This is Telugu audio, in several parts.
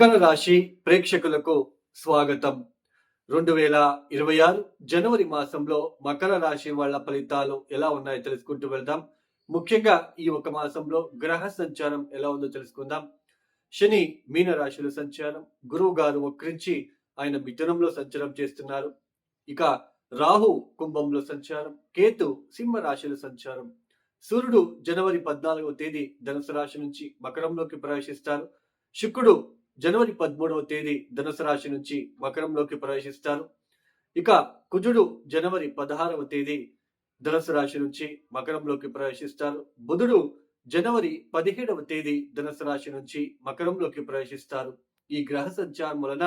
మకర రాశి ప్రేక్షకులకు స్వాగతం. రెండు వేల ఇరవై ఆరు జనవరి మాసంలో మకర రాశి వాళ్ళ ఫలితాలు ఎలా ఉన్నాయో తెలుసుకుంటూ వెళ్దాం. ముఖ్యంగా ఈ ఒక మాసంలో గ్రహ సంచారం ఎలా ఉందో తెలుసుకుందాం. శని మీన రాశిలో సంచారం గురువు గారు వక్రించి ఆయన మిథునంలో సంచారం చేస్తున్నారు. ఇక రాహు కుంభంలో సంచారం కేతు సింహ రాశిలో సంచారం. సూర్యుడు జనవరి పద్నాలుగవ తేదీ ధనుసు రాశి నుంచి మకరంలోకి ప్రవేశిస్తారు. శుక్రుడు జనవరి పదమూడవ తేదీ ధనుసు రాశి నుంచి మకరంలోకి ప్రవేశిస్తారు. ఇక కుజుడు జనవరి పదహారవ తేదీ ధనుసు రాశి నుంచి మకరంలోకి ప్రవేశిస్తారు. బుధుడు జనవరి పదిహేడవ తేదీ ధనుసు రాశి నుంచి మకరంలోకి ప్రవేశిస్తారు. ఈ గ్రహ సంచారం వలన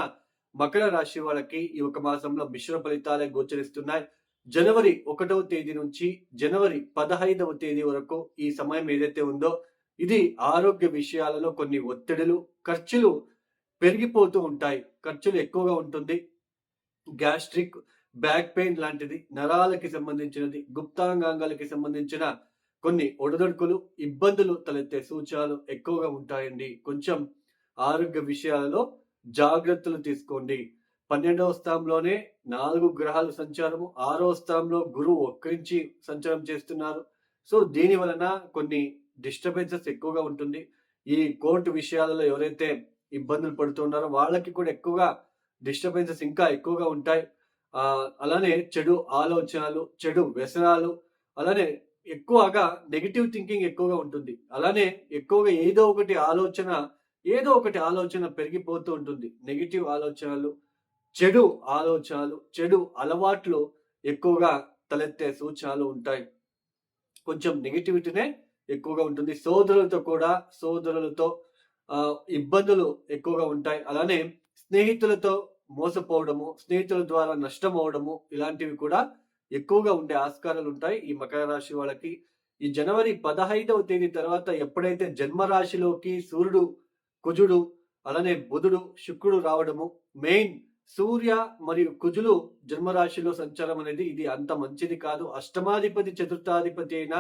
మకర రాశి వాళ్ళకి ఈ ఒక మాసంలో మిశ్రమ ఫలితాలే గోచరిస్తున్నాయి. జనవరి ఒకటవ తేదీ నుంచి జనవరి పదహైదవ తేదీ వరకు ఈ సమయం ఏదైతే ఉందో ఇది ఆరోగ్య విషయాలలో కొన్ని ఒత్తిడులు ఖర్చులు పెరిగిపోతూ ఉంటాయి. ఖర్చులు ఎక్కువగా ఉంటుంది. గ్యాస్ట్రిక్ బ్యాక్ పెయిన్ లాంటిది నరాలకి సంబంధించినది గుప్తాంగాంగాలకి సంబంధించిన కొన్ని ఒడదొడుకులు ఇబ్బందులు తలెత్తే సూచనలు ఎక్కువగా ఉంటాయండి. కొంచెం ఆరోగ్య విషయాలలో జాగ్రత్తలు తీసుకోండి. పన్నెండవ స్థానంలోనే నాలుగు గ్రహాలు సంచారము ఆరవ స్థానంలో గురువు ఒక్కరించి సంచారం చేస్తున్నారు. సో దీని వలన కొన్ని డిస్టర్బెన్సెస్ ఎక్కువగా ఉంటుంది. ఈ కోర్టు విషయాలలో ఎవరైతే ఇబ్బందులు పడుతున్నారు వాళ్ళకి కూడా ఎక్కువగా డిస్టర్బెన్సెస్ ఇంకా ఎక్కువగా ఉంటాయి. అలానే చెడు ఆలోచనలు చెడు వ్యసనాలు అలానే ఎక్కువగా నెగిటివ్ థింకింగ్ ఎక్కువగా ఉంటుంది. అలానే ఎక్కువగా ఏదో ఒకటి ఆలోచన ఏదో ఒకటి ఆలోచన పెరిగిపోతూ ఉంటుంది. నెగిటివ్ ఆలోచనలు చెడు ఆలోచనలు చెడు అలవాట్లు ఎక్కువగా తలెత్తే సూచనలు ఉంటాయి. కొంచెం నెగిటివిటీనే ఎక్కువగా ఉంటుంది. సోదరులతో కూడా సోదరులతో ఇబ్బందులు ఎక్కువగా ఉంటాయి. అలానే స్నేహితులతో మోసపోవడము స్నేహితుల ద్వారా నష్టం అవడము ఇలాంటివి కూడా ఎక్కువగా ఉండే ఆస్కారాలు ఉంటాయి ఈ మకర రాశి వాళ్ళకి. ఈ జనవరి పదహైదవ తేదీ తర్వాత ఎప్పుడైతే జన్మరాశిలోకి సూర్యుడు కుజుడు అలానే బుధుడు శుక్రుడు రావడము మెయిన్ సూర్య మరియు కుజులు జన్మరాశిలో సంచారం అనేది ఇది అంత మంచిది కాదు. అష్టమాధిపతి చతుర్థాధిపతి అయిన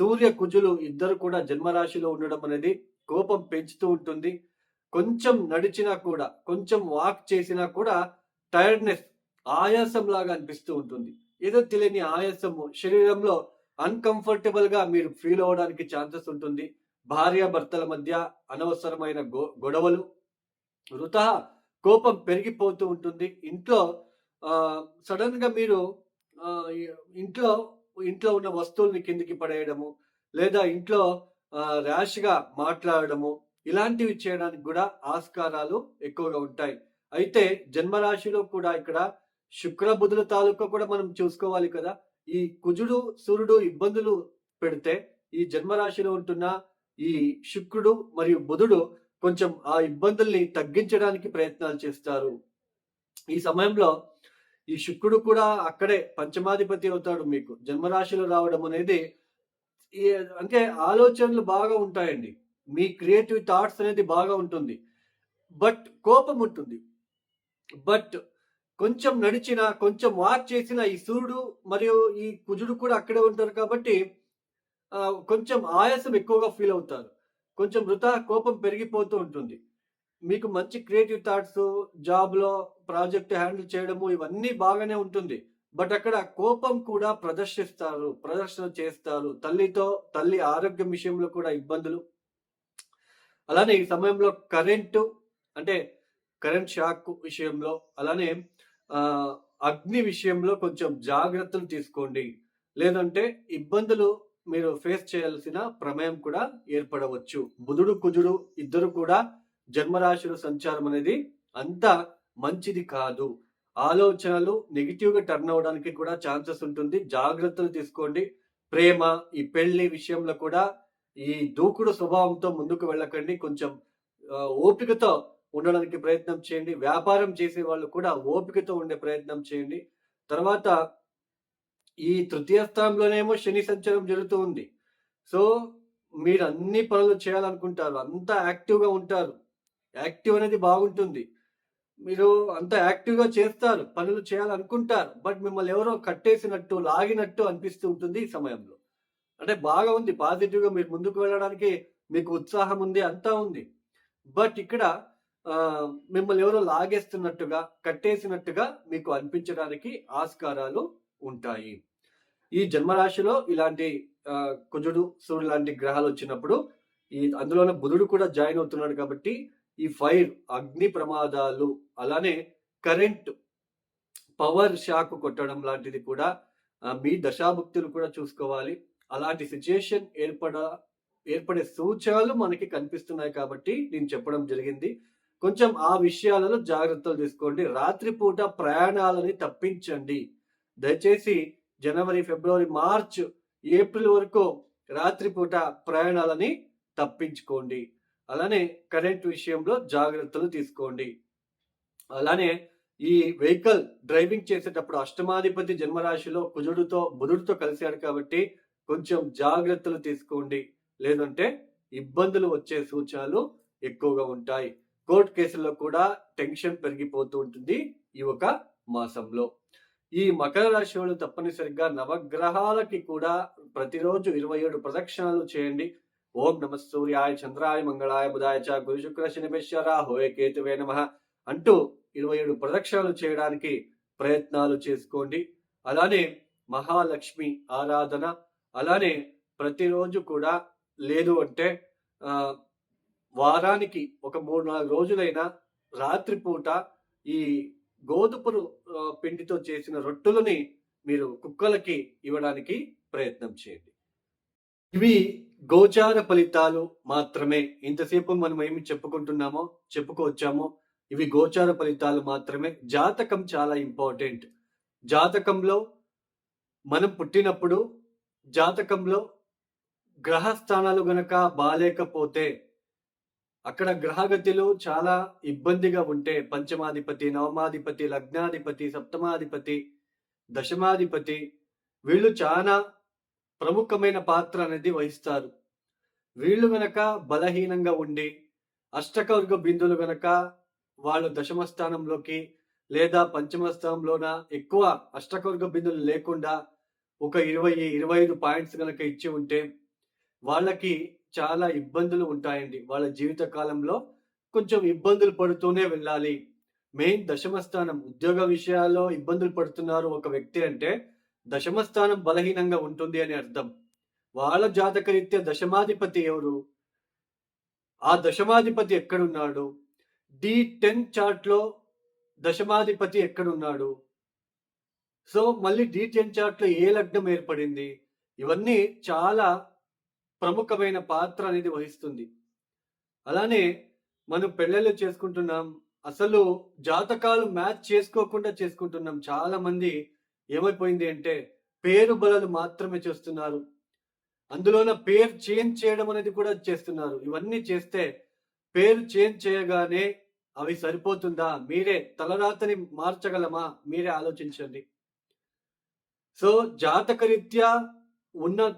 సూర్య కుజులు ఇద్దరు కూడా జన్మరాశిలో ఉండడం అనేది కోపం పెంచుతూ ఉంటుంది. కొంచెం నడిచినా కూడా కొంచెం వాక్ చేసినా కూడా టైర్డ్నెస్ ఆయాసం లాగా అనిపిస్తూ ఉంటుంది. ఏదో తెలియని ఆయాసము శరీరంలో అన్కంఫర్టబుల్గా మీరు ఫీల్ అవడానికి ఛాన్సెస్ ఉంటుంది. భార్య భర్తల మధ్య అనవసరమైన గొ- గొడవలు వృత కోపం పెరిగిపోతూ ఉంటుంది. ఇంట్లో సడన్గా మీరు ఇంట్లో ఇంట్లో ఉన్న వస్తువుల్ని కిందికి పడేయడము లేదా ఇంట్లో ర్యాష్గా మాట్లాడడము ఇలాంటివి చేయడానికి కూడా ఆస్కారాలు ఎక్కువగా ఉంటాయి. అయితే జన్మరాశిలో కూడా ఇక్కడ శుక్ర బుధుల తాలూకా కూడా మనం చూసుకోవాలి కదా. ఈ కుజుడు సూర్యుడు ఇబ్బందులు పెడితే ఈ జన్మరాశిలో ఉంటున్న ఈ శుక్రుడు మరియు బుధుడు కొంచెం ఆ ఇబ్బందుల్ని తగ్గించడానికి ప్రయత్నాలు చేస్తారు. ఈ సమయంలో ఈ శుక్రుడు కూడా అక్కడే పంచమాధిపతి అవుతాడు మీకు. జన్మరాశిలో రావడం అనేది అంటే ఆలోచనలు బాగా ఉంటాయండి. మీ క్రియేటివ్ థాట్స్ అనేది బాగా ఉంటుంది. బట్ కోపం ఉంటుంది. బట్ కొంచెం నడిచిన కొంచెం వాక్ చేసిన ఈ సూర్యుడు మరియు ఈ కుజుడు కూడా అక్కడే ఉంటారు కాబట్టి కొంచెం ఆయాసం ఎక్కువగా ఫీల్ అవుతారు. కొంచెం వృధా కోపం పెరిగిపోతూ ఉంటుంది. మీకు మంచి క్రియేటివ్ థాట్స్ జాబ్లో ప్రాజెక్ట్ హ్యాండిల్ చేయడము ఇవన్నీ బాగానే ఉంటుంది. బట్ అక్కడ కోపం కూడా ప్రదర్శిస్తారు ప్రదర్శన చేస్తారు. తల్లితో తల్లి ఆరోగ్యం విషయంలో కూడా ఇబ్బందులు. అలానే ఈ సమయంలో కరెంటు అంటే కరెంట్ షాక్ విషయంలో అలానే అగ్ని విషయంలో కొంచెం జాగ్రత్తలు తీసుకోండి. లేదంటే ఇబ్బందులు మీరు ఫేస్ చేయాల్సిన ప్రమేయం కూడా ఏర్పడవచ్చు. బుధుడు కుజుడు ఇద్దరు కూడా జన్మరాశుల సంచారం అనేది అంత మంచిది కాదు. ఆలోచనలు నెగిటివ్గా టర్న్ అవడానికి కూడా ఛాన్సెస్ ఉంటుంది. జాగ్రత్తలు తీసుకోండి. ప్రేమ ఈ పెళ్ళి విషయంలో కూడా ఈ దూకుడు స్వభావంతో ముందుకు వెళ్ళకండి. కొంచెం ఓపికతో ఉండడానికి ప్రయత్నం చేయండి. వ్యాపారం చేసే వాళ్ళు కూడా ఓపికతో ఉండే ప్రయత్నం చేయండి. తర్వాత ఈ తృతీయ స్థానంలోనేమో శని సంచారం జరుగుతూ ఉంది. సో మీరు అన్ని పనులు చేయాలనుకుంటారు. అంతా యాక్టివ్గా ఉంటారు. యాక్టివ్ అనేది బాగుంటుంది. మీరు అంత యాక్టివ్గా చేస్తారు పనులు చేయాలనుకుంటారు బట్ మిమ్మల్ని ఎవరో కట్టేసినట్టు లాగినట్టు అనిపిస్తూ ఉంటుంది ఈ సమయంలో. అంటే బాగా ఉంది పాజిటివ్గా మీరు ముందుకు వెళ్ళడానికి మీకు ఉత్సాహం ఉంది అంతా ఉంది. బట్ ఇక్కడ మిమ్మల్ని ఎవరో లాగేస్తున్నట్టుగా కట్టేసినట్టుగా మీకు అనిపించడానికి ఆస్కారాలు ఉంటాయి. ఈ జన్మరాశిలో ఇలాంటి కుజుడు సూర్యుడు లాంటి గ్రహాలు వచ్చినప్పుడు ఈ అందులోనే బుధుడు కూడా జాయిన్ అవుతున్నాడు కాబట్టి ఈ ఫైర్ అగ్ని ప్రమాదాలు అలానే కరెంట్ పవర్ షాక్ కొట్టడం లాంటిది కూడా మీ దశాభుక్తులు కూడా చూసుకోవాలి. అలాంటి సిచ్యుయేషన్ ఏర్పడ ఏర్పడే సూచనలు మనకి కనిపిస్తున్నాయి కాబట్టి నేను చెప్పడం జరిగింది. కొంచెం ఆ విషయాలలో జాగ్రత్తలు తీసుకోండి. రాత్రిపూట ప్రయాణాలని తప్పించండి. దయచేసి జనవరి ఫిబ్రవరి మార్చ్ ఏప్రిల్ వరకు రాత్రిపూట ప్రయాణాలని తప్పించుకోండి. అలానే కరెంట్ విషయంలో జాగ్రత్తలు తీసుకోండి. అలానే ఈ వెహికల్ డ్రైవింగ్ చేసేటప్పుడు అష్టమాధిపతి జన్మరాశిలో కుజుడుతో బుధుడితో కలిశాడు కాబట్టి కొంచెం జాగ్రత్తలు తీసుకోండి. లేదంటే ఇబ్బందులు వచ్చే సూచనలు ఎక్కువగా ఉంటాయి. కోర్టు కేసుల్లో కూడా టెన్షన్ పెరిగిపోతూ ఉంటుంది ఈ ఒక మాసంలో. ఈ మకర రాశి వాళ్ళు తప్పనిసరిగా నవగ్రహాలకి కూడా ప్రతిరోజు ఇరవై ఏడు ప్రదక్షిణలు చేయండి. ఓం నమ సూర్యాయ చంద్రాయ మంగళాయ బుధాయ చ గురు శుక్ర శనిపేశ్వర హోయ కేతువే నమ అంటూ ఇరవై ఏడు ప్రదక్షిణలు చేయడానికి ప్రయత్నాలు చేసుకోండి. అలానే మహాలక్ష్మి ఆరాధన అలానే ప్రతిరోజు కూడా లేదు అంటే వారానికి ఒక మూడు నాలుగు రోజులైనా రాత్రిపూట ఈ గోధుమలు పిండితో చేసిన రొట్టెలని మీరు కుక్కలకి ఇవ్వడానికి ప్రయత్నం చేయండి. ఇవి గోచార ఫలితాలు మాత్రమే ఇంతసేపు మనం ఏమి చెప్పుకుంటున్నామో చెప్పుకోవచ్చామో ఇవి గోచార ఫలితాలు మాత్రమే. జాతకం చాలా ఇంపార్టెంట్. జాతకంలో మనం పుట్టినప్పుడు జాతకంలో గ్రహ స్థానాలు గనక బాలేకపోతే అక్కడ గ్రహగతులు చాలా ఇబ్బందిగా ఉంటే పంచమాధిపతి నవమాధిపతి లగ్నాధిపతి సప్తమాధిపతి దశమాధిపతి వీళ్ళు చాలా ప్రముఖమైన పాత్ర అనేది వహిస్తారు. వీళ్ళు గనక బలహీనంగా ఉండి అష్టకవర్గ బిందువులు గనక వాళ్ళు దశమ స్థానంలోకి లేదా పంచమ స్థానంలోన ఎక్కువ అష్టకవర్గ బిందువులు లేకుండా ఒక ఇరవై ఇరవై ఐదు పాయింట్స్ కనుక ఇచ్చి ఉంటే వాళ్ళకి చాలా ఇబ్బందులు ఉంటాయండి. వాళ్ళ జీవిత కాలంలో కొంచెం ఇబ్బందులు పడుతూనే వెళ్ళాలి. మెయిన్ దశమ స్థానం ఉద్యోగ విషయాల్లో ఇబ్బందులు పడుతున్నారు ఒక వ్యక్తి అంటే దశమస్థానం బలహీనంగా ఉంటుంది అని అర్థం. వాళ్ళ జాతకరీత్యా దశమాధిపతి ఎవరు? ఆ దశమాధిపతి ఎక్కడున్నాడు? డి టెన్ చార్ట్లో దశమాధిపతి ఎక్కడున్నాడు? సో మళ్ళీ డి టెన్ చార్ట్లో ఏ లగ్నం ఏర్పడింది? ఇవన్నీ చాలా ప్రముఖమైన పాత్ర అనేది వహిస్తుంది. అలానే మనం పెళ్ళిళ్ళు చేసుకుంటున్నాం. అసలు జాతకాలు మ్యాచ్ చేసుకోకుండా చేసుకుంటున్నాం. చాలా మంది ఏమైపోయింది అంటే పేరు బలలు మాత్రమే చేస్తున్నారు. అందులోన పేరు చేంజ్ చేయడం అనేది కూడా చేస్తున్నారు. ఇవన్నీ చేస్తే పేరు చేంజ్ చేయగానే అవి సరిపోతుందా? మీరే తలరాతని మార్చగలమా? మీరే ఆలోచించండి. సో జాతకరీత్యా ఉన్న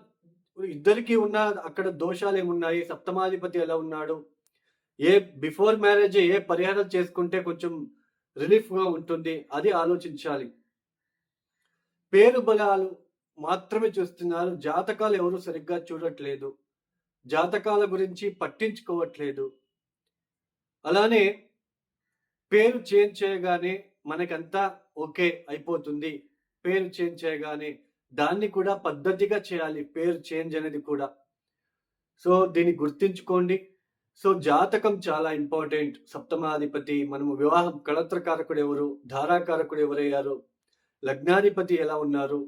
ఇద్దరికి ఉన్న అక్కడ దోషాలు ఏమున్నాయి? సప్తమాధిపతి ఎలా ఉన్నాడు? ఏ బిఫోర్ మ్యారేజ్ ఏ పరిహారం చేసుకుంటే కొంచెం రిలీఫ్గా ఉంటుంది? అది ఆలోచించాలి. పేరు బలాలు మాత్రమే చూస్తున్నారు. జాతకాలు ఎవరు సరిగ్గా చూడట్లేదు. జాతకాల గురించి పట్టించుకోవట్లేదు. అలానే పేరు చేంజ్ చేయగానే మనకంతా ఓకే అయిపోతుంది. పేరు చేంజ్ చేయగానే దాన్ని కూడా పద్ధతిగా చేయాలి. పేరు చేంజ్ అనేది కూడా. సో దీన్ని గుర్తించుకోండి. సో జాతకం చాలా ఇంపార్టెంట్. సప్తమాధిపతి మనము వివాహం కళత్రకారకుడు ఎవరు? ధారాకారకుడు ఎవరయ్యారు? లగ్నాధిపతి ఎలా ఉన్నారు?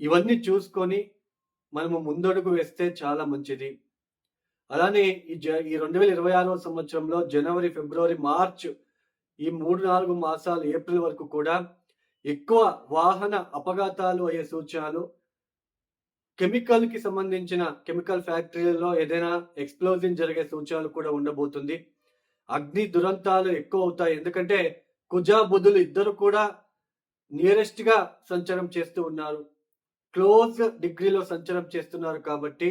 ఇవన్నీ చూసుకొని మనము ముందడుగు వేస్తే చాలా మంచిది. అలానే ఈ జ ఈ రెండు వేల ఇరవై ఆరవ సంవత్సరంలో జనవరి ఫిబ్రవరి మార్చ్ ఈ మూడు నాలుగు మాసాలు ఏప్రిల్ వరకు కూడా ఎక్కువ వాహన అపఘాతాలు అయ్యే సూచనలు కెమికల్కి సంబంధించిన కెమికల్ ఫ్యాక్టరీలలో ఏదైనా ఎక్స్ప్లోజన్ జరిగే సూచనలు కూడా ఉండబోతుంది. అగ్ని దురంతాలు ఎక్కువ అవుతాయి. ఎందుకంటే కుజా బుధులు ఇద్దరు కూడా నియరెస్ట్గా సంచారం చేస్తూ ఉన్నారు. క్లోజ్ డిగ్రీలో సంచారం చేస్తున్నారు కాబట్టి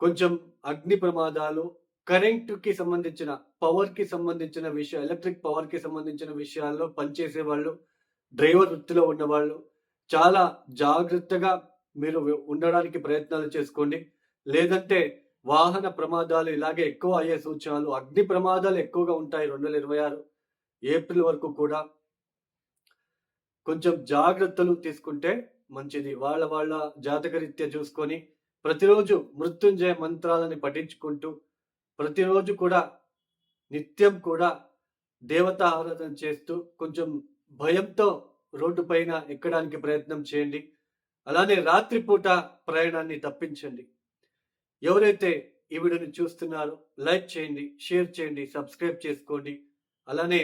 కొంచెం అగ్ని ప్రమాదాలు కరెంటుకి సంబంధించిన పవర్కి సంబంధించిన విషయం ఎలక్ట్రిక్ పవర్కి సంబంధించిన విషయాల్లో పనిచేసే వాళ్ళు డ్రైవర్ వృత్తిలో ఉన్నవాళ్ళు చాలా జాగ్రత్తగా మీరు ఉండడానికి ప్రయత్నాలు చేసుకోండి. లేదంటే వాహన ప్రమాదాలు ఇలాగే ఎక్కువ అయ్యే సూచనలు అగ్ని ప్రమాదాలు ఎక్కువగా ఉంటాయి రెండు వేల ఇరవై ఆరు ఏప్రిల్ వరకు కూడా. కొంచెం జాగ్రత్తలు తీసుకుంటే మంచిది. వాళ్ళ వాళ్ళ జాతకరీత్యా చూసుకొని ప్రతిరోజు మృత్యుంజయ మంత్రాలని పఠించుకుంటూ ప్రతిరోజు కూడా నిత్యం కూడా దేవతా ఆరాధన చేస్తూ కొంచెం భయంతో రోడ్డు పైన ఎక్కడానికి ప్రయత్నం చేయండి. అలానే రాత్రిపూట ప్రయాణాన్ని తప్పించండి. ఎవరైతే ఈ వీడియోని చూస్తున్నారో లైక్ చేయండి షేర్ చేయండి సబ్స్క్రైబ్ చేసుకోండి. అలానే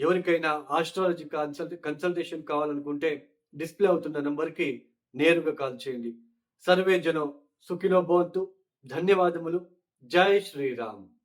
ఎవరికైనా ఆస్ట్రాలజీ కన్సల్ట్ కన్సల్టేషన్ కావాలనుకుంటే డిస్ప్లే అవుతున్న నంబర్కి నేరుగా కాల్ చేయండి. సర్వే జనం సుఖినో భవంతు. ధన్యవాదములు. జై శ్రీరామ్.